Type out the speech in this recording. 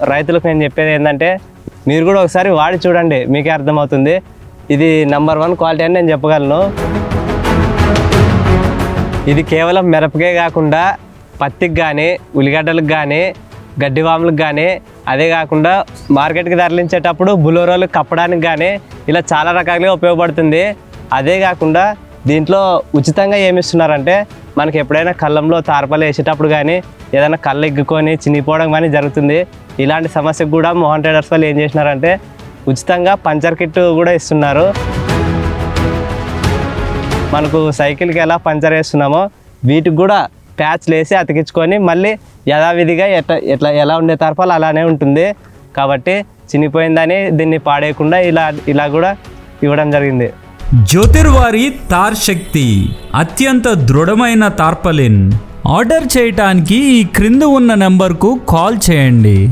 రైతులకు నేను చెప్పేది ఏంటంటే మీరు కూడా ఒకసారి వాడి చూడండి మీకే అర్థమవుతుంది. ఇది నంబర్ వన్ క్వాలిటీ అని నేను చెప్పగలను. ఇది కేవలం మిరపకే కాకుండా పత్తికి కానీ ఉల్లిగడ్డలకు కానీ గడ్డివాములకు కానీ అదే కాకుండా మార్కెట్కి తరలించేటప్పుడు బులోరోలు కప్పడానికి కానీ ఇలా చాలా రకాలుగా ఉపయోగపడుతుంది. అదే కాకుండా దీంట్లో ఉచితంగా ఏమిస్తున్నారంటే మనకి ఎప్పుడైనా కళ్ళంలో తారపాలు వేసేటప్పుడు కానీ ఏదైనా కళ్ళు ఎగ్గుకొని చినిగిపోవడం కానీ జరుగుతుంది. ఇలాంటి సమస్యకు కూడా మోహన్ ట్రేడర్స్ వాళ్ళు ఏం చేసినారంటే ఉచితంగా పంచర్ కిట్ కూడా ఇస్తున్నారు. మనకు సైకిల్కి ఎలా పంచర్ వేస్తున్నామో వీటికి కూడా ప్యాచ్లు వేసి అతికించుకొని మళ్ళీ యథావిధిగా ఎట్లా ఎట్లా ఎలా ఉండే తర్పాలు అలానే ఉంటుంది. కాబట్టి చినిపోయిందని దీన్ని పాడేయకుండా ఇలా ఇలా కూడా ఇవ్వడం జరిగింది. జ్యోతిర్వారి తార్ శక్తి అత్యంత దృఢమైన తార్పలిన్. ఆర్డర్ చేయటానికి ఈ క్రింద ఉన్న నెంబర్కు కాల్ చేయండి.